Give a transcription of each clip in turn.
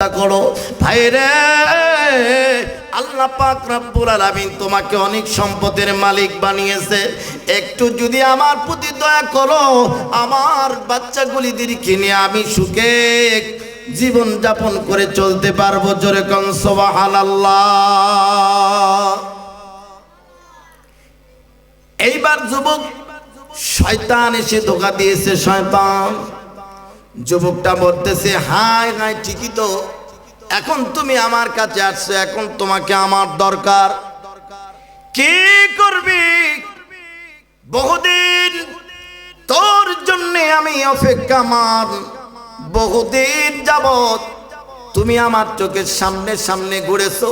করো। ভাইরে আল্লাহ পাক রব্বুল আলামিন তোমাকে অনেক সম্পদের মালিক বানিয়েছে। একটু যদি আমার প্রতি দয়া করো, আমার বাচ্চাগুলিদেরকে নিয়ে আমি সুখে জীবন যাপন করে চলতে পারব। জোরে কন, সুবহানাল্লাহ। এইবার যুবক, শয়তান এসে ধোকা দিয়েছে, শয়তান। যুবকটা বলতেছে হাই হাই ঠিকই তো। এখন তুমি আমার কাছে আসছো, এখন তোমাকে আমার দরকার। কি করবি? বহুদিন তোর জন্য আমি অপেক্ষা মান। বহুদিন যাবত তুমি আমার চোখের সামনে সামনে ঘুরেছো।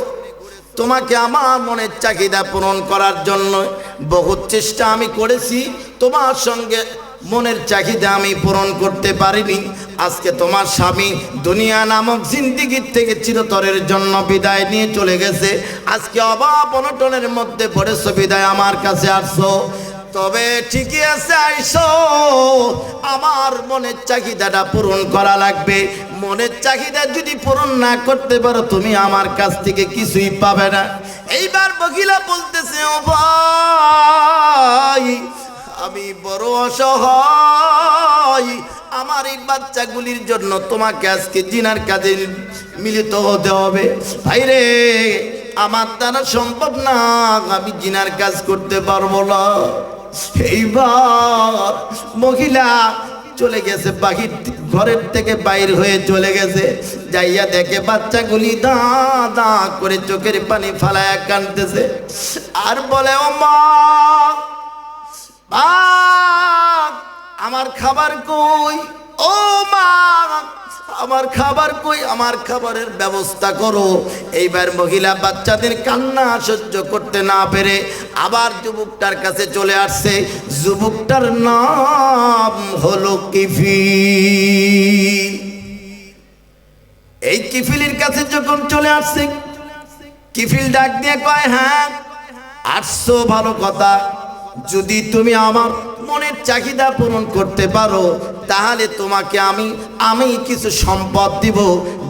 তোমাকে আমার মনের চাহিদা পূরণ করার জন্য বহুত চেষ্টা আমি করেছি। তোমার সঙ্গে মনের চাহিদা আমি পূরণ করতে পারিনি। আজকে তোমার স্বামী দুনিয়া নামক জিন্দিগির থেকে চিরতরের জন্য বিদায় নিয়ে চলে গেছে। আজকে অভাব অনটনের মধ্যে পড়েছো, বিদায় আমার কাছে আসছো। তবে ঠিকই আছে, আইসো। আমার মনের চাহিদাটা পূরণ করা লাগবে। মনের চাহিদা যদি পূরণ না করতে পারো, তুমি আমার কাছ থেকে কিছুই পাবে না। এইবার বকিলা বলতেছে, ও ভাই আমি বড় অসহায়। আমার এই বাচ্চাগুলির জন্য তোমাকে আজকে জিনার কাজে মিলিত হতে হবে। ভাইরে, আমার দ্বারা সম্ভব না, আমি জিনার কাজ করতে পারব না। এইবার মহিলা চলে গেছে, বাহির ঘরের থেকে বাইর হয়ে চলে গেছে। যাইয়া দেখে বাচ্চাগুলি দা দা করে চোখের পানি ফালায়া কানতেছে আর বলে ও মা আমার খাবার কই? ও মা, আমার খাবার কই? আমার খাবারের ব্যবস্থা করো। এইবার মহিলা বাচ্চাদের কান্না সহ্য করতে না পেরে আবার যুবকটার কাছে চলে আসছে। যুবকটার নাম হলো কিফি এই কিফিলির কাছে যখন চলে আসছে, কিফিল ডাক দিয়ে কয় হ্যাঁ আসছো, ভালো কথা। যদি তুমি আমার মনের চাহিদা পূরণ করতে পারো, তাহলে তোমাকে আমি আমি কিছু সম্পদ দিব।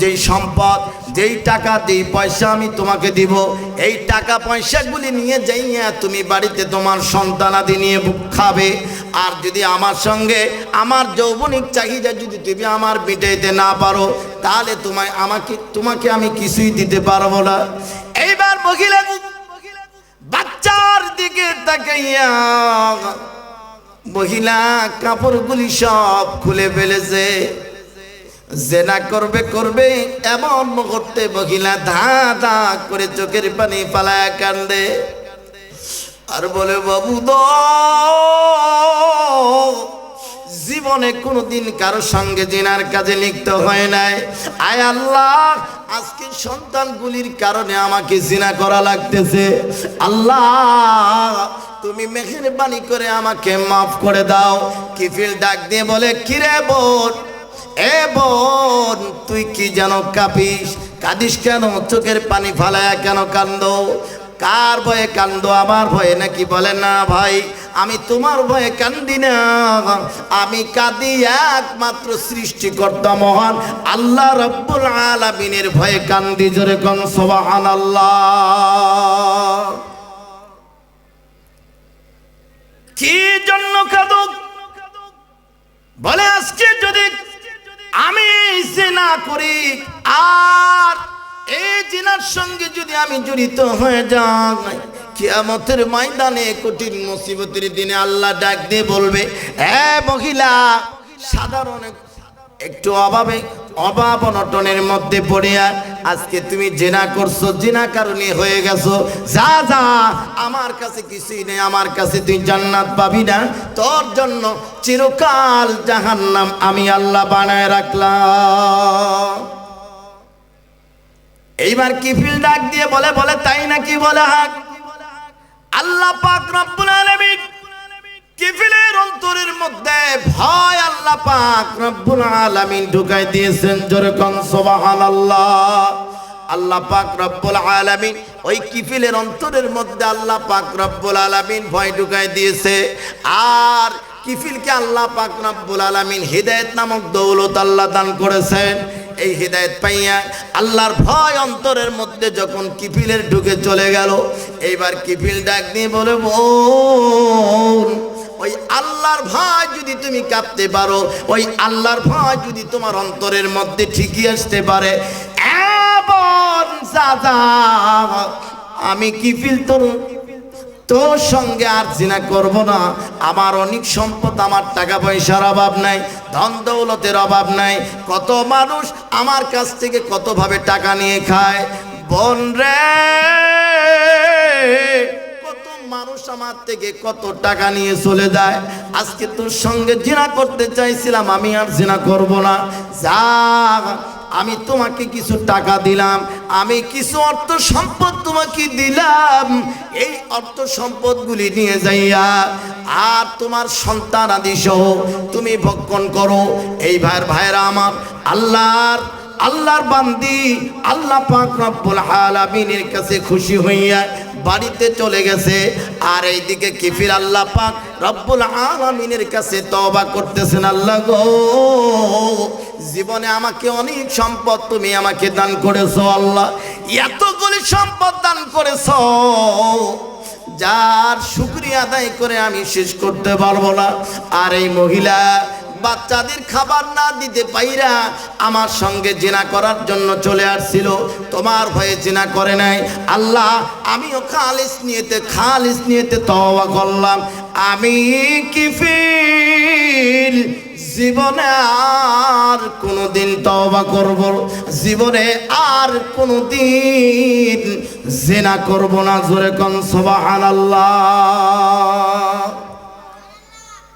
যেই সম্পদ, যেই টাকা, যেই পয়সা আমি তোমাকে দিব, এই টাকা পয়সাগুলি নিয়ে যাইয়া তুমি বাড়িতে তোমার সন্তানাদি নিয়ে খাবে। আর যদি আমার সঙ্গে আমার যৌবনিক চাহিদা যদি তুমি আমার মিটাইতে না পারো, তাহলে তোমায় আমাকে, তোমাকে আমি কিছুই দিতে পারব না। এইবার মহিলা দিকে তাকাইয়া মহিলা কাপড়গুলি সব খুলে ফেলেছে। জেনা করবে করবে এমন মুহূর্তে মহিলা ধা ধা করে চোখের পানি পালায় কান্দে। আর বলে, বাবু দো জীবনে কোনোদিন কারও সঙ্গে জিনার কাজে লিপ্ত হয় নাই। আয় আল্লাহ, আজকে সন্তানগুলির কারণে আমাকে জিনা করা লাগতেছে। আল্লাহ, তুমি মেহেরবানি করে আমাকে মাফ করে দাও। কিফিল ডাক দিয়ে বলে, কিরে বোন? এ বোন, তুই কি যেন কাঁপিস? কাঁদিস কেন? চোখের পানি ফালায়া কেন কান্দ? কার ভয়ে কান্দ? আমার ভয়ে? নাকি বলে, না ভাই আমি তোমার ভয়ে কান্দি না। আমি কাঁদি একমাত্র সৃষ্টিকর্তা মহান। আল্লাহ রব্বুল আলামিনের ভয়ে কান্দি, জোরে কন সোবাহান আল্লাহ কি জন্য কাঁদুক বলে, আজকে যদি আমি না করি, আর এই জিনার সঙ্গে যদি আমি জড়িত হয়ে যাই কিয়ামতের ময়দানে কঠিন মুসিবতের দিনে আল্লাহ ডাক দিয়ে বলবে, এ মহিলা, সাধারণ একটু অভাবে, অভাব অনটনের মধ্যে পড়িয়া আজকে তুমি জেনা করছ, জেনা কারণে হয়ে গেছো। যা যা, আমার কাছে কিছুই নেই, আমার কাছে তুই জান্নাত পাবি না। তোর জন্য চিরকাল জাহান্নাম আমি আল্লাহ বানায় রাখলাম। এইবার কিফিল ডাক দিয়ে বলে বলে, তাই নাকি বলে হাক? আল্লাহ পাক রব্বুল আলামিন কিফিলের অন্তরের মধ্যে ভয় আল্লাহ পাক রব্বুল আলামিন ঢুকাই দিয়েছেন জোরে কোন সুবহানাল্লাহ। আল্লাহ পাক রব্বুল আলামিন ওই কিফিলের অন্তরের মধ্যে আল্লাহ পাক রব্বুল আলামিন ভয় ঢুকাই দিয়েছে। আর কিফিলকে আল্লাহ পাক রব্বুল আলামিন হিদায়াত নামক দৌলত আল্লাহ দান করেছেন। এই হৃদায়ত পাইয়া আল্লাহর ভয় অন্তরের মধ্যে যখন কিফিলের ঢুকে চলে গেল, এইবার কিফিল ডাক দিয়ে বলে, বোন, ওই আল্লাহর ভয় যদি তুমি কাঁপতে পারো, ওই আল্লাহর ভয় যদি তোমার অন্তরের মধ্যে ঠিকই আসতে পারে আমি কিফিল তোর তোর সঙ্গে আর জিনা করব না। আমার অনেক সম্পদ, আমার টাকা পয়সার অভাব নাই, ধন দৌলতের অভাব নাই। কত মানুষ আমার কাছ থেকে কতভাবে টাকা নিয়ে খায়? বোন রে, কত মানুষ আমার থেকে কত টাকা নিয়ে চলে যায়? আজকে তোর সঙ্গে জিনা করতে চাইছিলাম, আমি আর জিনা করব না। যা আমি তোমাকে কিছু টাকা দিলাম, আমি কিছু অর্থ সম্পদ তোমাকে দিলাম। এই অর্থ সম্পদগুলি নিয়ে যাইয়া আর তোমার সন্তান আদি সহ তুমি ভক্ষণ করো। এই ভাইয়ের ভাইয়েরা আমার আল্লাহর আল্লাহর বান্দি, আল্লাহ পাক রব্বুল আলামিনের কাছে খুশি হইয়া বাড়িতে চলে গেছে। আর এইদিকে কিফির আল্লাহ পাক রব্বুল আলামিনের কাছে তওবা করতেছেন, আল্লাহ গো, জীবনে আমাকে অনেক সম্পদ তুমি আমাকে দান করেছ, আল্লাহ। এতগুলি সম্পদ দান করেছ, যার শুক্রিয়া আদায় করে আমি শেষ করতে পারব না। আর এই মহিলা বাচ্চাদের খাবার না দিতে পাইরা আমার সঙ্গে জেনা করার জন্য চলে আসছিল। তোমার ভয়ে জেনা করে নাই। আল্লাহ, আমিও খালিস নিয়েতে খালিস নিয়েতে তওবা করলাম। আমি কি ফিল? জীবনে আর কোনোদিন তওবা করব। জীবনে আর কোনোদিন জেনা করব না। জোরে কন, সুবহানাল্লাহ।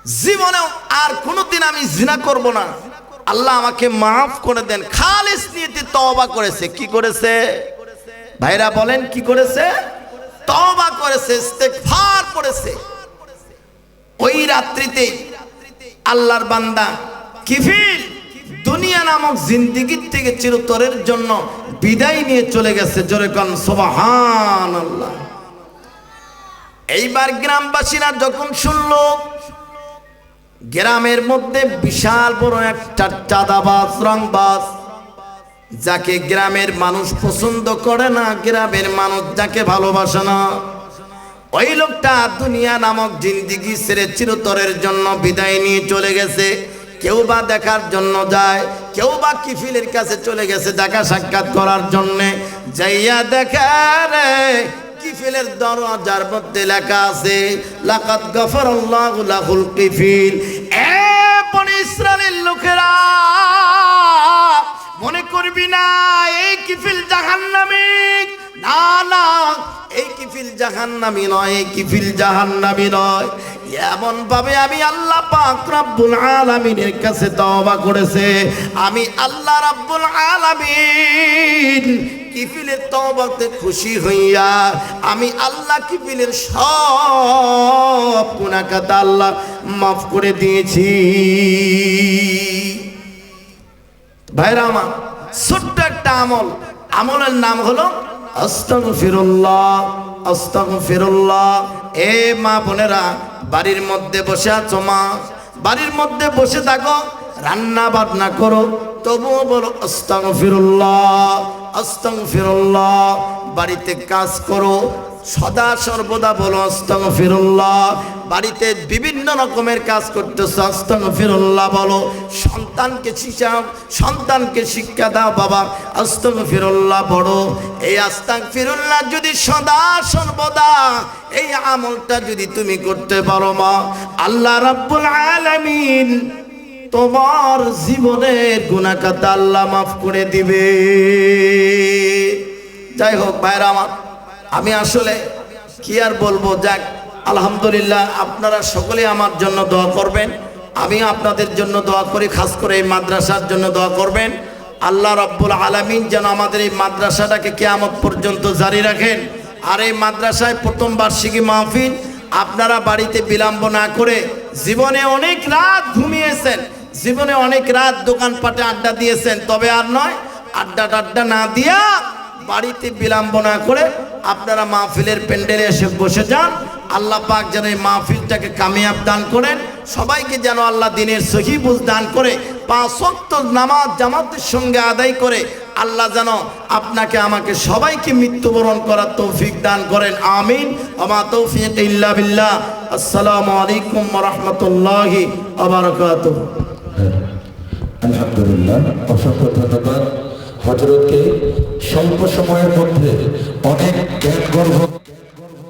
জীবনেও আর কোনোদিন আমি জিনা করব না। আল্লাহ আমাকে মাফ করে দেন। খালিস নিয়েতে তওবা করেছে। কি করেছে? ভাইরা বলেন, কি করেছে? তওবা করেছে, ইস্তেগফার করেছে ওই রাত্রিতে আল্লাহর বান্দা কিফিল দুনিয়া নামক জিন্দিগির থেকে চিরতরের জন্য বিদায় নিয়ে চলে গেছে। জোরে কন সুবহান আল্লাহ এইবার গ্রামবাসীরা যখন শুনলো গ্রামের মধ্যে বিশাল বড় একটা চাঁদাবাজ, রংবাজ, যাকে গ্রামের মানুষ পছন্দ করে না, গ্রামের মানুষ যাকে ভালোবাসে না। ওই লোকটা দুনিয়া নামক জিন্দিগি ছেড়ে চিরতরের জন্য বিদায় নিয়ে চলে গেছে। কেউ বা দেখার জন্য যায়, কেউ বা কিফিলের কাছে চলে গেছে দেখা সাক্ষাৎ করার জন্যে। যাইয়া দেখা রে কিফিলের দরজার মধ্যে লেখা আছে লাকাত গফরাল্লাহু লাহুল কিফিল। এ বনি লোকেরা, মনে করবি না, এই কিফিল জাহান্নামী? না না, এই কিফিল জাহান্নামী নয়, এই কিফিল জাহান্নামী নয়। এমন ভাবে আমি আল্লাহ পাক রব্বুল আলামিনের কাছে তওবা করেছে। আমি আল্লাহ রাব্বুল আলামিন কিফিলের তওবাতে খুশি হইয়া আমি আল্লাহ কিফিলের সব গুনাহগাতা আল্লাহ মাফ করে দিয়েছি। ভাইরা আমার, ছোট্ট একটা আমল। আমলের নাম হলো, আস্তাগফিরুল্লাহ আস্তাগফিরুল্লাহ। এ মা বোনেরা, বাড়ির মধ্যে বসে আছো মা? বাড়ির মধ্যে বসে থাকো রান্না বান্না করো, তবুও বলো আস্তাগফিরুল্লাহ আস্তাগফিরুল্লাহ বাড়িতে কাজ করো, সদা সর্বদা বলো আস্তাগফিরুল্লাহ, বাড়িতে বিভিন্ন রকমের কাজ করতেছ, আস্তাগফিরুল্লাহ বলো, সন্তানকে শিখাও, সন্তানকে শিক্ষা দাও বাবা, আস্তাগফিরুল্লাহ বড় এই আস্তাগফিরুল্লাহ যদি সদা সর্বদা, এই আমলটা যদি তুমি করতে পারো মা, আল্লাহ রাব্বুল আলামিন তোমার জীবনের গুণাকাতা আল্লাহ মাফ করে দিবে। যাই হোক ভাইরা আমার, আমি আসলে কি আর বলব? যাক, আলহামদুলিল্লাহ আপনারা সকলে আমার জন্য দোয়া করবেন। আমি আপনাদের জন্য দোয়া করি, খাস করে এই মাদ্রাসার জন্য দোয়া করবেন। আল্লাহ রব্বুল আলমিন যেন আমাদের এই মাদ্রাসাটাকে কেয়ামত পর্যন্ত জারি রাখেন। আর এই মাদ্রাসায় প্রথম বার্ষিকী মাহফিল আপনারা বাড়িতে বিলম্ব না করে জীবনে অনেক রাত ঘুমিয়েছেন। জীবনে অনেক রাত দোকানপাটে আড্ডা দিয়েছেন, তবে আর নয়, আড্ডা টাড্ডা না দিয়া বাড়িতে বিলম্ব না করে আপনারা মাহফিলের প্যান্ডেলে এসে বসে যান। আল্লাহ পাক যেন এই মাহফিলটাকে কামিয়াব দান করেন। সবাইকে যেন আল্লাহ দিনের সহি দান করে, পাঁচ ওয়াক্ত নামাজ জামাতের সঙ্গে আদায় করে, আল্লাহ যেন আপনাকে, আমাকে সবাইকে মৃত্যুবরণ করার তৌফিক দান করেন। আমিন। আমা তৌফিক ইল্লা বিল্লাহ। আসসালামু আলাইকুম রহমতুল্লাহি আবরকাতুহ আলহামদুলিল্লাহ। অসংখ্য ধন্যবাদ। হজরতকে স্বল্প সময়ের মধ্যে অনেক জ্ঞান গর্ভ